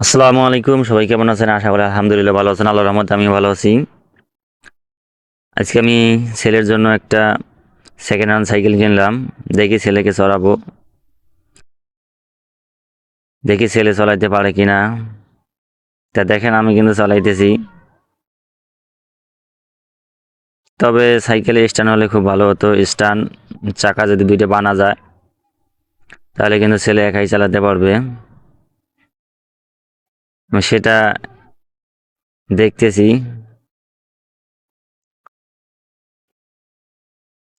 আসসালামু আলাইকুম, সবাই কেমন আছেন? আশা করি আলহামদুলিল্লাহ ভালো আছেন। আল্লাহর রহমতে আমি ভালো আছি। আজকে আমি ছেলের জন্য একটা সেকেন্ড হ্যান্ড সাইকেল কিনলাম। দেখি ছেলেকে চড়াবো। দেখি ছেলে চলাইতে পারে কিনা। তা দেখেন, আমি কিন্তু চলাইতেছি। তবে সাইকেলে স্ট্যান্ড হলে খুব ভালো হতো। স্ট্যান্ড চাকা যদি দুইটা বানা যায়, তাহলে কিন্তু ছেলে একাই চালাতে পারবে। সেটা দেখতেছি।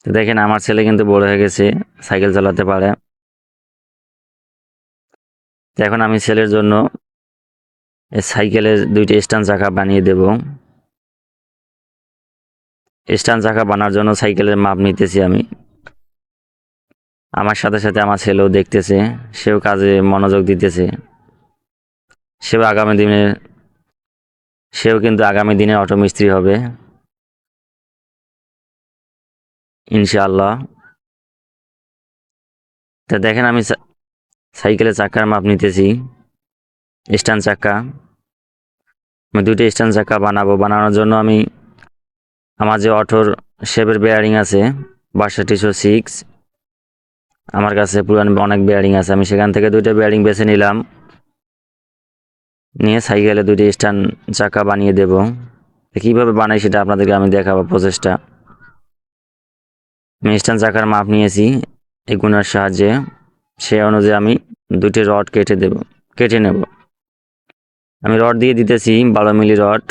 দেখেন, আমার ছেলে কিন্তু বড় হয়ে গেছে, সাইকেল চালাতে পারে। এখন আমি ছেলের জন্য সাইকেলের দুইটি স্ট্যান্ড চাকা বানিয়ে দেব। স্ট্যান্ড চাকা বানার জন্য সাইকেলের মাপ নিতেছি আমি। আমার সাথে সাথে আমার ছেলেও দেখতেছে, সেও কাজে মনোযোগ দিতেছে। সেও আগামী দিনে সেও কিন্তু আগামী দিনে অটো মিস্ত্রি হবে। ইনশাআল্লাহ। তা দেখেন আমি সা- সাইকেলের চাকার মাপ নিতেছি। স্ট্যান্ড চাকা। আমি দুইটা স্ট্যান্ড চাকা বানাবো। বানানোর জন্য আমি, আমার যে অটোর শেপের বেয়ারিং আছে বাষট্টিশো সিক্স, আমার কাছে পুরান অনেক বেয়ারিং আছে। আমি সেখান থেকে দুইটা বেয়ারিং বেছে নিলাম। নিয়ে সাইকেলে দুটি স্ট্যান্ড চাকা বানিয়ে দেব। কীভাবে বানাই সেটা আপনাদেরকে আমি দেখাবো প্রসেসটা। আমি স্ট্যান্ড চাকার মাপ নিয়েছি এই গুণার সাহায্যে। সে অনুযায়ী আমি দুটি রড কেটে দেব, কেটে নেব। আমি রড দিয়ে দিতেছি, বারো মিলি রড।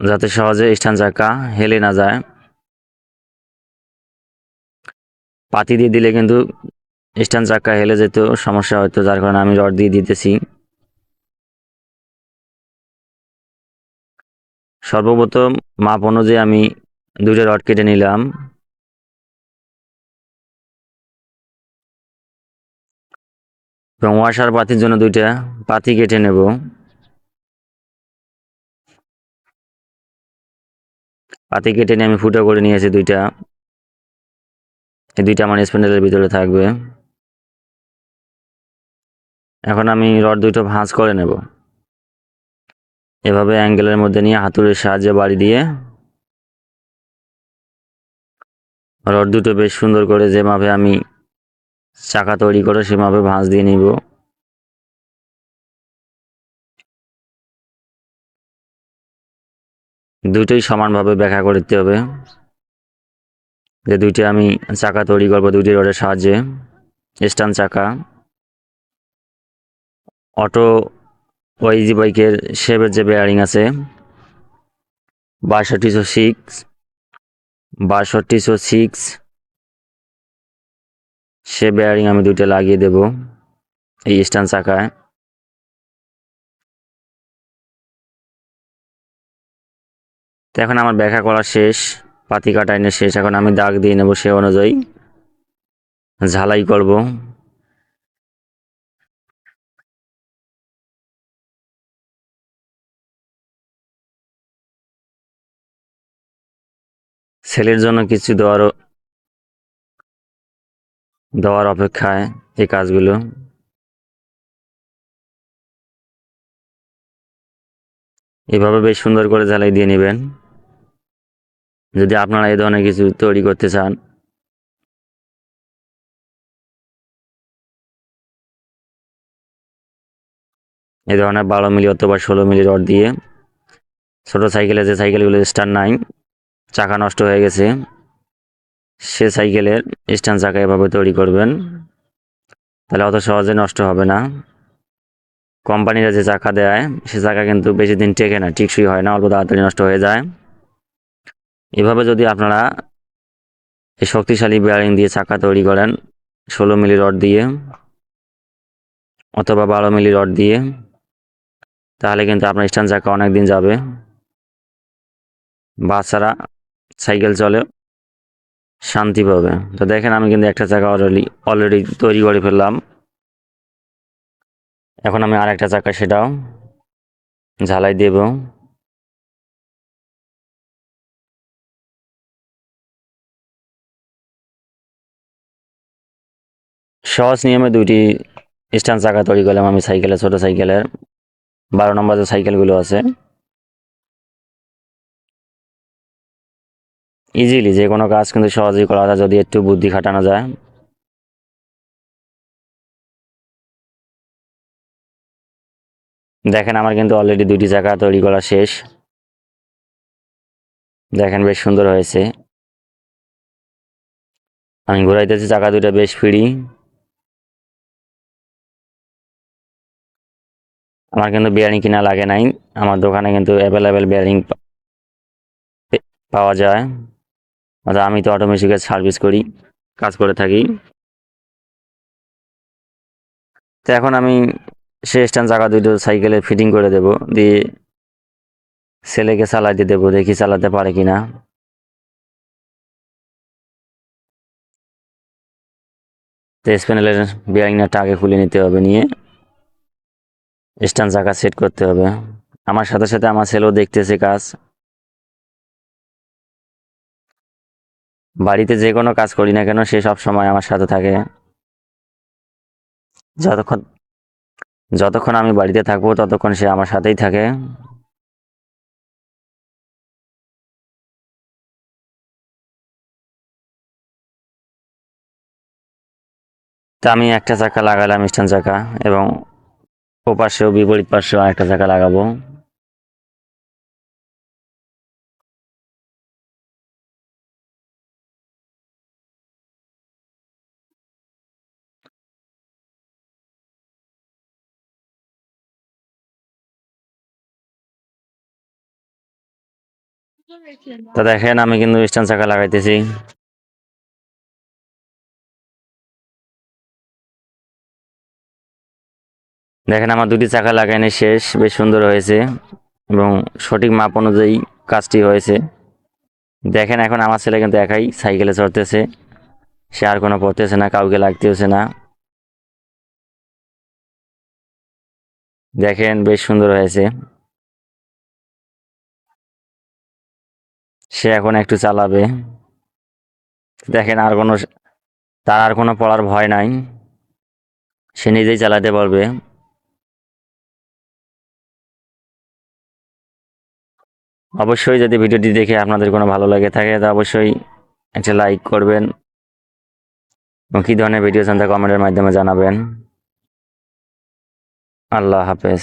যাতে সহজে স্ট্যান্ড চাকা হেলে না যায়। পাতি দিয়ে দিলে কিন্তু স্ট্যান্ড চাকা হেলে যেত সমস্যা হতো যার কারণে আমি রড দিয়ে দিতেছি। সর্বপ্রথম মাপ অনুযায়ী আমি দুইটা রড কেটে নিলাম। এবং ওয়াশার পাতির জন্য দুইটা পাতি কেটে নেব। পাতি কেটে নিয়ে আমি ফুটো করে নিয়েছি দুইটা, এই দুইটা আমার স্প্যান্ডেলের ভিতরে থাকবে। এখন আমি রড দুটো ভাঁজ করে নেব। এভাবে অ্যাঙ্গেলের মধ্যে নিয়ে হাতুড়ির সাহায্যে বাড়ি দিয়ে রড দুটো বেশ সুন্দর করে যে মাপে আমি চাকা তৈরি করে সে মাপে ভাঁজ দিয়ে নিব। দুটোই সমানভাবে ব্যাখ্যা করতে হবে যে দুইটি আমি চাকা তৈরি করব, দুইটি রডের সাহায্যে, স্ট্যান্ড চাকা। অটো ওয়াইজি বাইকের শেপের যে বেয়ারিং আছে বাষট্টিশো সিক্স বাষট্টিশো সিক্স, সে বেয়ারিং আমি দুইটা লাগিয়ে দেব এই স্ট্যান্ড চাকায়। তো এখন আমার ব্যাখ্যা করা শেষ, পাতি কাটা এনে শেষ। এখন আমি দাগ দিয়ে নেব সে অনুযায়ী। ঝালাই করব। ছেলের জন্য কিছু দেওয়ার দেওয়ার অপেক্ষায় এই কাজগুলো। এভাবে বেশ সুন্দর করে ঝালাই দিয়ে নেবেন। যদি আপনারা এই ধরনের কিছু তৈরি করতে চান। এই ধরনের বারো মিলি অথবা ষোলো মিলি রড দিয়ে। ছোট সাইকেলে যে সাইকেলগুলো স্ট্যান্ড নাই চাকা নষ্ট হয়ে গেছে। সে সাইকেলের স্ট্যান্ড চাকা এভাবে তৈরি করবেন। তাহলে অত সহজে নষ্ট হবে না। কোম্পানিরা যে চাকা দেয়, সে চাকা কিন্তু বেশি দিন টেকে না, টিকসই হয় না, অল্প তাড়াতাড়ি নষ্ট হয়ে যায়। এভাবে যদি আপনারা এই শক্তিশালী বেয়ারিং দিয়ে চাকা তৈরি করেন, ষোলো মিলি রড দিয়ে অথবা বারো মিলি রড দিয়ে, তাহলে কিন্তু আপনার স্ট্যান্ড চাকা অনেক দিন যাবে। বাচ্চারা সাইকেল চলে, শান্তি পাবে। তো দেখেন আমি কিন্তু একটা চাকা অলরেডি অলরেডি তৈরি করে ফেললাম। এখন আমি আর একটা চাকা সেটাও ঝালাই দেব। সহজ নিয়মে দুইটি স্ট্যান্ড চাকা তৈরি করলাম আমি সাইকেলের ছোট সাইকেলের। বারো নম্বর যে সাইকেলগুলো আছে ইজিলি যে কোনো কাজ কিন্তু সহজেই করা যায়, যদি একটু বুদ্ধি খাটানো যায়। দেখেন আমার কিন্তু অলরেডি দুইটি চাকা তৈরি করা শেষ। দেখেন বেশ সুন্দর হয়েছে। আমি ঘুরাইতেছি, চাকা দুইটা বেশ ফ্রি। আমার কিন্তু বিয়ারিং কিনা লাগে নাই। আমার দোকানে কিন্তু অ্যাভেলেবেল বিয়ারিং পাওয়া যায়। অর্থাৎ আমি তো অটোমেশিকের সার্ভিস করি, কাজ করে থাকি। তো এখন আমি সে স্ট্যান্ড চাকা দুটো সাইকেলে ফিটিং করে দেব, দিয়ে ছেলেকে চালাইতে দেবো, দেখি চালাতে পারে কিনা। তো স্প্যানেলের বিয়ারিংটা আগে খুলে নিতে হবে নিয়ে স্ট্যান্ড চাকা সেট করতে হবে। আমার সাথে সাথে আমার ছেলেও দেখতেছে কাজ। বাড়িতে যে কোনো কাজ করি না কেন, সে সব সময় আমার সাথে থাকে। যতক্ষণ যতক্ষণ আমি বাড়িতে থাকব, ততক্ষণ সে আমার সাথেই থাকে। তা আমি একটা চাকা লাগালাম, স্ট্যান্ড চাকা, এবং ও পাশেও বিপরীত পাশেও একটা চাকা লাগাবো। তা দেখেন, আমি কিন্তু স্ট্যান্ড চাকা লাগাইতেছি। দেখেন, আমার দুটি চাকা লাগানো শেষ, বেশ সুন্দর হয়েছে এবং সঠিক মাপ অনুযায়ী কাজটি হয়েছে। দেখেন, এখন আমার ছেলে কিন্তু একাই সাইকেলে চড়তেছে। সে আর কোনো পড়তেছে না, কাউকে লাগতেছে না। দেখেন, বেশ সুন্দর হয়েছে। সে এখন একটু চালাবে। দেখেন আর কোনো তার আর কোনো পড়ার ভয় নাই। সে নিজেই চালাতে পারবে। অবশ্যই যদি ভিডিওটি দেখে আপনাদের কোনো ভালো লাগে থাকে, তা অবশ্যই একটা লাইক করবেন এবং কী ধরনের ভিডিও চান তা কমেন্টের মাধ্যমে জানাবেন। আল্লাহ হাফেজ।